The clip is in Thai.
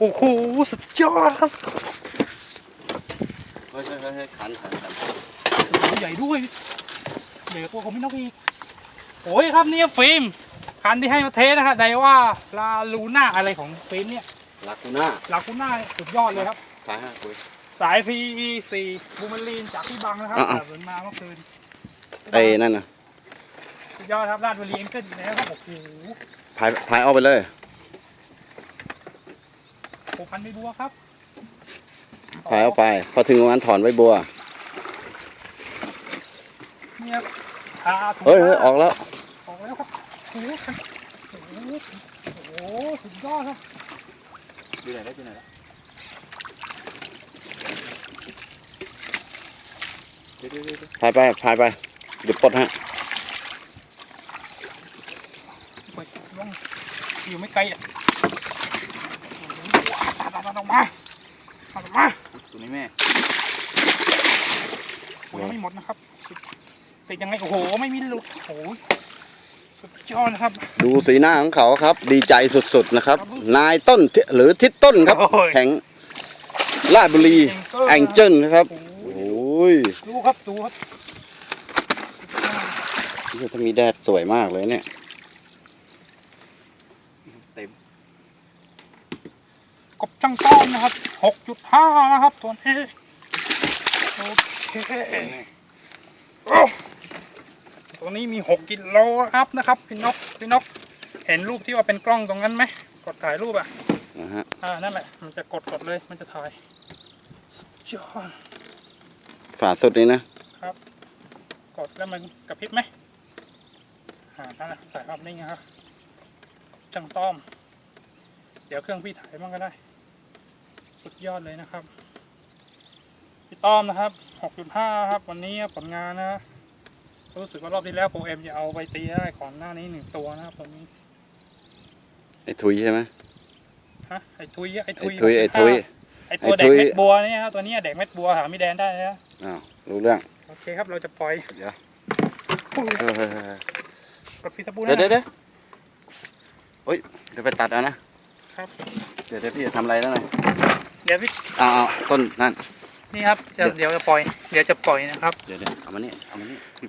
โอ้โหสุดยอดครับเฮ้ยเฮ้ยเฮ้ยเฮ้ยขันขันขันโอ้โหใหญ่ด้วยใหญ่กว่าตัวของพี่นกอีกโอ้ยครับเนี่ยฟิล์มคันที่ให้มาเทสนะครับไดว่าลาลูน่าอะไรของฟิล์มเนี่ยลากูน่าลาคูน่าสุดยอดเลยครับสายห้าคุยสาย PE4 บูมเมอรีนจากพี่บังนะครับอะๆแต่เหมือนมาเมื่อคืนไอ้นั่นน่ะสุดยอดครับราชบุรีเอ็งเกิลอีกแล้วครับโอ้โหพายพายเอาไปเลย โอ้พันไม่บัวครับพายเอาไป พอถึงตรงนั้นถอนไว้บัว เนี่ยครับทาถูเฮ้ยเฮ้ยออกแล้ว ออกแล้วครับโอ้โหครับโอ้โหโอ้โหสุดยอดครับอยู่ไหนแล้วอยู่ไหนแล้วพายไปพายไป เดี๋ยวปลดฮะ ไปลงอยู่ไม่ไกลอะ มามามามามาตัวนี้แม่โอ้ยยังไม่หมดนะครับติดยังไงโอ้โหไม่มีหลุดโอ้โหสุดยอดนะครับ ดูสีหน้าของเขาครับ ดีใจสุดๆนะครับ นายต้นทิหรือทิศต้นครับโอ้ยแห่งราชบุรีแองเจิลนะครับโอ้โหโอ้ยดูครับดูครับนี่ถ้ามีแดดสวยมากเลยเนี่ย เต็ม กบจังต้อมนะครับหกจุดห้านะครับตัวนี้โอเคโอ้ตัวนี้มีหกกิโลอัพนะครับพี่นกพี่นกเห็นรูปที่ว่าเป็นกล้องตรงนั้นไหมกดถ่ายรูปอะนะฮะอ่านั่นแหละมันจะกดกดเลยมันจะถ่ายสุดยอดฝาสุดนี้นะกดแล้วมันกระพริบไหมอ่านั่นแหละถ่ายภาพนิ่งนะครับจังต้อม เดี๋ยวเครื่องพี่ถ่ายบ้างก็ได้ สุดยอดเลยนะครับพี่ต้อมนะครับ 6.5 ครับวันนี้ผลงานนะ รู้สึกว่ารอบที่แล้วโปรเอ็มจะเอาไปตีได้ก่อนหน้านี้หนึ่งตัวนะครับตรงนี้ไอ้ทุยใช่ไหมฮะไอ้ทุยไอ้ไอ้ทุยทุยไอ้ทุย ไอ้ตัวไอ้เด็ทุกย เม็ดบัวเนี่ยครับตัวนี้เด็กเม็ดบัวหาไม่แดนได้นะอ้าวรู้เรื่องโอเคครับเราจะปล่อยเดี๋ยวอุ้ยเออเออเออ กดฟีตะปูเดี๋ยวนะ เดี๋ยวเดี๋ยวโอ้ย เดี๋ยวไปตัดเอานะครับ เดี๋ยวเดี๋ยวพี่จะทำอะไรแล้วหน่อย เดี๋ยวพี่เอาเอาต้นนั่นนี่ครับจะเดี๋ยวจะปล่อย เดี๋ยวจะปล่อยนะครับ เดี๋ยวเดี๋ยวเอามานี่เอามานี่พี่